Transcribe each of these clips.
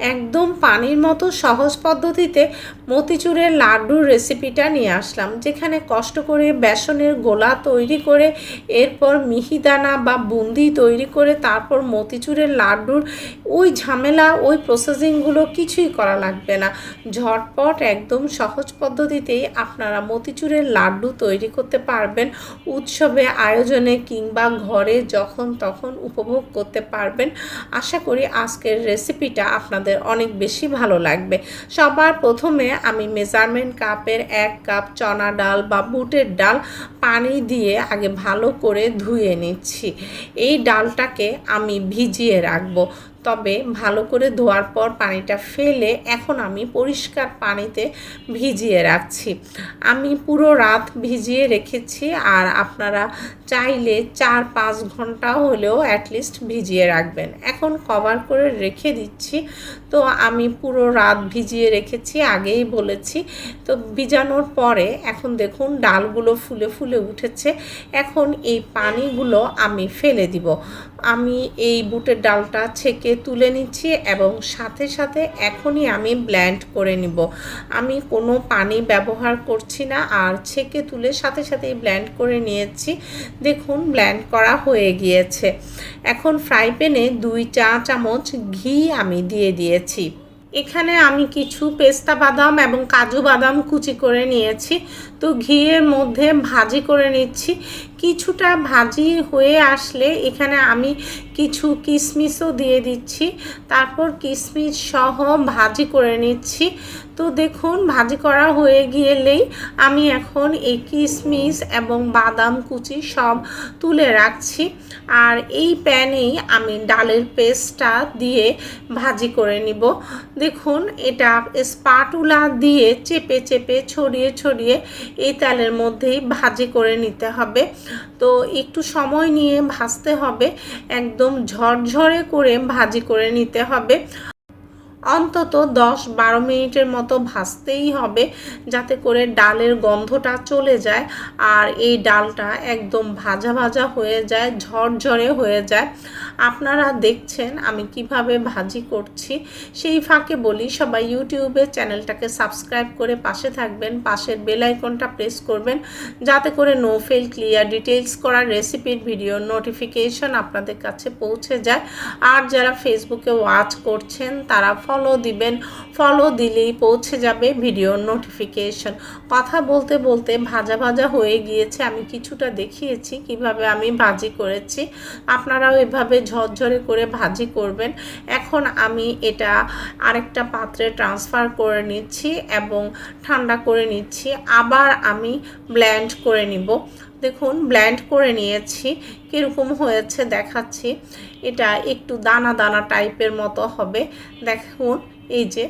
একদম পানির মতো সহজ পদ্ধতিতে মতিচুরের লাড্ডুর রেসিপিটা নিয়ে আসলাম, যেখানে কষ্ট করে বেসনের গোলা তৈরি করে, এরপর মিহিদানা বা বুন্দি তৈরি করে তারপর মতিচুরের লাড্ডুর ওই ঝামেলা, ওই প্রসেসিংগুলো কিছুই করা লাগবে না। ঝটপট একদম সহজ পদ্ধতিতেই আপনারা মতিচুরের লাড্ডু তৈরি করতে পারবেন, উৎসবে, আয়োজনে কিংবা ঘরে যখন তখন উপভোগ করতে পারবেন। আশা করি আজকের রেসিপিটা আপনাদের অনেক বেশি ভালো লাগবে। সবার প্রথমে আমি মেজারমেন্ট কাপের এক কাপ চনা ডাল বা বুটের ডাল পানি দিয়ে আগে ভালো করে ধুয়ে নিচ্ছি। এই ডালটাকে আমি ভিজিয়ে রাখব। তবে ভালো করে ধোয়ার পর পানিটা ফেলে এখন আমি পরিষ্কার পানিতে ভিজিয়ে রাখছি। আমি পুরো রাত ভিজিয়ে রেখেছি আর আপনারা চাইলে চার পাঁচ ঘণ্টা হলেও অ্যাটলিস্ট ভিজিয়ে রাখবেন। এখন কভার করে রেখে দিচ্ছি। তো আমি পুরো রাত ভিজিয়ে রেখেছি, আগেই বলেছি। তো ভিজানোর পরে এখন দেখুন ডালগুলো ফুলে ফুলে উঠেছে। এখন এই পানিগুলো আমি ফেলে দিব। আমি এই বুটের ডালটা ছেঁকে তুলে নিচ্ছি এবং সাথে সাথে এখনই আমি ব্ল্যান্ড করে নিব। আমি কোনো পানি ব্যবহার করছি না আর ছেঁকে তুলে সাথে সাথেই ব্ল্যান্ড করে নিয়েছি। দেখুন, ব্ল্যান্ড করা হয়ে গিয়েছে। এখন ফ্রাই প্যানে দুই চা চামচ ঘি আমি দিয়ে দিয়েছি। এখানে আমি কিছু পেস্তা বাদাম এবং কাজু বাদাম কুচি করে নিয়েছি। তো ঘিয়ের মধ্যে ভাজি করে নিচ্ছি। কিছুটা ভাজি হয়ে আসলে এখানে আমি কিছু কিশমিশও দিয়ে দিচ্ছি। তারপর কিশমিশ সহ ভাজি করে নিচ্ছি। তো দেখুন, ভাজি করা হয়ে গেলেই আমি এখন এই কিশমিশ এবং বাদাম কুচি সব তুলে রাখছি। আর এই প্যানেই আমি ডালের পেস্টটা দিয়ে ভাজি করে নিব। দেখুন, এটা স্পাটুলা দিয়ে চেপে চেপে ছড়িয়ে ছড়িয়ে এই তেলের মধ্যেই ভাজি করে নিতে হবে। তো একটু সময় নিয়ে ভাজতে হবে। একদম ঝরঝরে করে ভাজি করে নিতে হবে। অন্তত দশ বারো মিনিটের মতো ভাজতেই হবে যাতে করে ডালের গন্ধটা চলে যায়। আর এই ডালটা একদম ভাজা ভাজা হয়ে যায়, ঝরঝরে হয়ে যায়। আপনারা দেখছেন আমি কীভাবে ভাজি করছি। সেই ফাঁকে বলি, সবাই ইউটিউবে চ্যানেলটাকে সাবস্ক্রাইব করে পাশে থাকবেন, পাশের বেল আইকনটা প্রেস করবেন, যাতে করে নো ফেল ক্লিয়ার ডিটেলস করার রেসিপির ভিডিও নোটিফিকেশন আপনাদের কাছে পৌঁছে যায়। আর যারা ফেসবুকে ওয়াচ করছেন, তারা ফলো দিবেন। ফলো দিলেই পৌঁছে যাবে ভিডিও নোটিফিকেশন কথা বলতে বলতে ভাজা ভাজা হয়ে গিয়েছে। আমি কিছুটা দেখিয়েছি কীভাবে আমি ভাজি করেছি। আপনারাও এভাবে ঝরঝরে করে ভাজি করবেন। এখন আমি এটা আরেকটা পাত্রে ট্রান্সফার করে নিচ্ছি এবং ঠান্ডা করে নিচ্ছি। আবার আমি ব্ল্যান্ড করে নিব। দেখুন ব্ল্যান্ড করে নিয়েছি। কীরকম হয়েছে দেখাচ্ছি। এটা একটু দানা দানা টাইপের মতো হবে। দেখুন, এই যে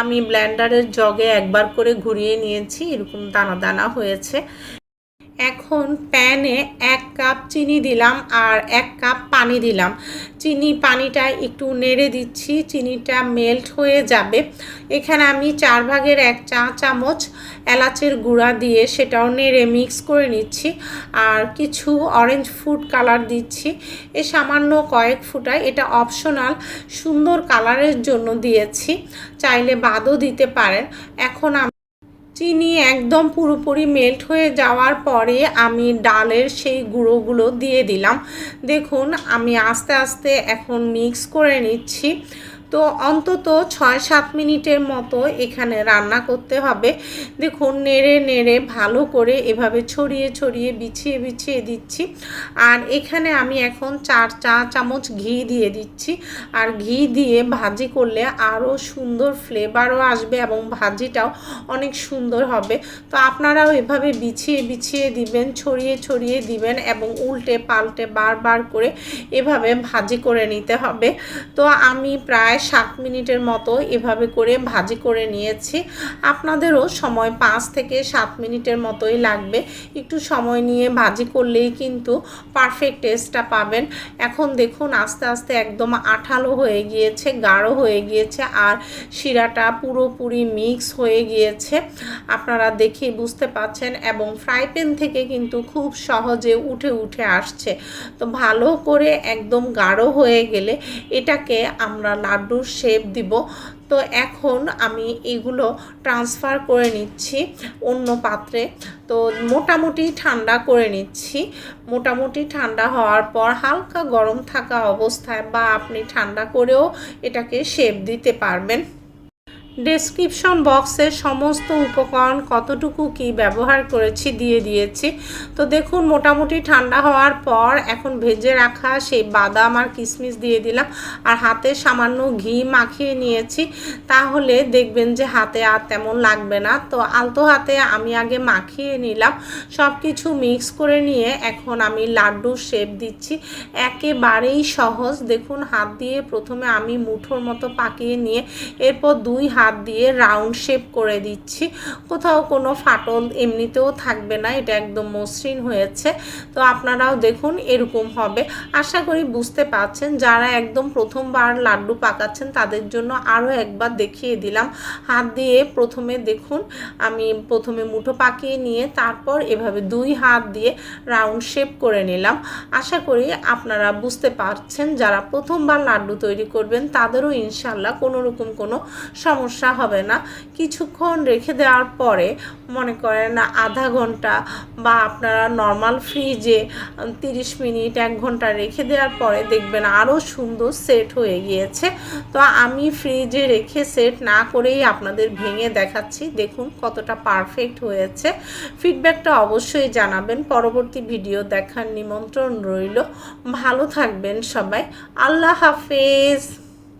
আমি ব্ল্যান্ডারের জগে একবার করে ঘুরিয়ে নিয়েছি, এরকম দানা দানা হয়েছে। এখন প্যানে এক কাপ চিনি দিলাম আর এক কাপ পানি দিলাম। চিনি পানিটা একটু নেড়ে দিচ্ছি, চিনিটা মেল্ট হয়ে যাবে। এখানে আমি চার ভাগের এক চা চামচ এলাচের গুঁড়া দিয়ে সেটাও নেড়ে মিক্স করে নিচ্ছি। আর কিছু অরেঞ্জ ফুড কালার দিচ্ছি। এ সামান্য কয়েক ফুটায় এটা অপশনাল সুন্দর কালারের জন্য দিয়েছি। চাইলে বাদও দিতে পারেন। এখন চিনি একদম পুরোপুরি মেল্ট হয়ে যাওয়ার পরে আমি ডালের সেই গুঁড়োগুলো দিয়ে দিলাম। দেখুন, আমি আস্তে আস্তে এখন মিক্স করে নিচ্ছি। তো অন্তত ছয় সাত মিনিটের মতো এখানে রান্না করতে হবে। দেখুন, নেড়ে নেড়ে ভালো করে এভাবে ছড়িয়ে ছড়িয়ে বিছিয়ে বিছিয়ে দিচ্ছি। আর এখানে আমি এখন চার চা চামচ ঘি দিয়ে দিচ্ছি। আর ঘি দিয়ে ভাজি করলে আরও সুন্দর ফ্লেভারও আসবে এবং ভাজিটাও অনেক সুন্দর হবে। তো আপনারাও এভাবে বিছিয়ে বিছিয়ে দিবেন, ছড়িয়ে ছড়িয়ে দিবেন এবং উল্টে পাল্টে বারবার করে এভাবে ভাজি করে নিতে হবে। তো আমি প্রায় সাত মিনিটের মতো এভাবে করে ভাজি করে নিয়েছি। আপনাদেরও সময় পাঁচ থেকে সাত মিনিটের মতোই লাগবে। একটু সময় নিয়ে ভাজি করলেই কিন্তু পারফেক্ট টেস্টটা পাবেন। এখন দেখুন আস্তে আস্তে একদম আঠালো হয়ে গিয়েছে, গাঢ় হয়ে গিয়েছে আর শিরাটা পুরোপুরি মিক্স হয়ে গিয়েছে। আপনারা দেখেই বুঝতে পাচ্ছেন এবং ফ্রাই প্যান থেকে কিন্তু খুব সহজে উঠে উঠে আসছে। তো ভালো করে একদম গাঢ় হয়ে গেলে এটাকে আমরা লাড্ডুর শেপ দিব। তো এখন আমি এগুলো ট্রান্সফার করে নিচ্ছি অন্য পাত্রে। তো মোটামুটি ঠান্ডা করে নিচ্ছি। মোটামুটি ঠান্ডা হওয়ার পর হালকা গরম থাকা অবস্থায় বা আপনি ঠান্ডা করেও এটাকে শেপ দিতে পারবেন। ডেসক্রিপশন বক্সে সমস্ত উপকরণ কতটুকু কি ব্যবহার করেছি দিয়ে দিয়েছি। তো দেখুন, মোটামুটি ঠান্ডা হওয়ার পর এখন ভেজে রাখা সেই বাদাম আর কিশমিশ দিয়ে দিলাম আর হাতে সামান্য ঘি মাখিয়ে নিয়েছি। তাহলে দেখবেন যে হাতে আর তেমন লাগবে না। তো আলতো হাতে আমি আগে মাখিয়ে নিলাম। সব কিছু মিক্স করে নিয়ে এখন আমি লাড্ডু শেপ দিচ্ছি। একেবারেই সহজ। দেখুন, হাত দিয়ে প্রথমে আমি মুঠোর মতো পাকিয়ে নিয়ে এরপর দুই হাত হাত দিয়ে রাউন্ড শেপ করে দিচ্ছি। কোথাও কোনো ফাটল এমনিতেও থাকবে না, এটা একদম মসৃণ হয়েছে। তো আপনারাও দেখুন, এরকম হবে। আশা করি বুঝতে পারছেন, যারা একদম প্রথমবার লাড্ডু পাকাচ্ছেন, তাদের জন্য আরও একবার দেখিয়ে দিলাম। হাত দিয়ে প্রথমে দেখুন, আমি প্রথমে মুঠো পাকিয়ে নিয়ে তারপর এভাবে দুই হাত দিয়ে রাউন্ড শেপ করে নিলাম। আশা করি আপনারা বুঝতে পারছেন, যারা প্রথমবার লাড্ডু তৈরি করবেন, তাদেরও ইনশাল্লাহ কোনো রকম কোনো সমস্যা সমস্যা হবে না। কিছুক্ষণ রেখে দেওয়ার পরে মনে করেন আধা ঘণ্টা বা আপনারা নর্মাল ফ্রিজে তিরিশ মিনিট, এক ঘণ্টা রেখে দেওয়ার পরে দেখবেন আরও সুন্দর সেট হয়ে গিয়েছে। তো আমি ফ্রিজে রেখে সেট না করেই আপনাদের ভেঙে দেখাচ্ছি। দেখুন কতটা পারফেক্ট হয়েছে। ফিডব্যাকটা অবশ্যই জানাবেন। পরবর্তী ভিডিও দেখার নিমন্ত্রণ রইল। ভালো থাকবেন সবাই। আল্লাহ হাফেজ।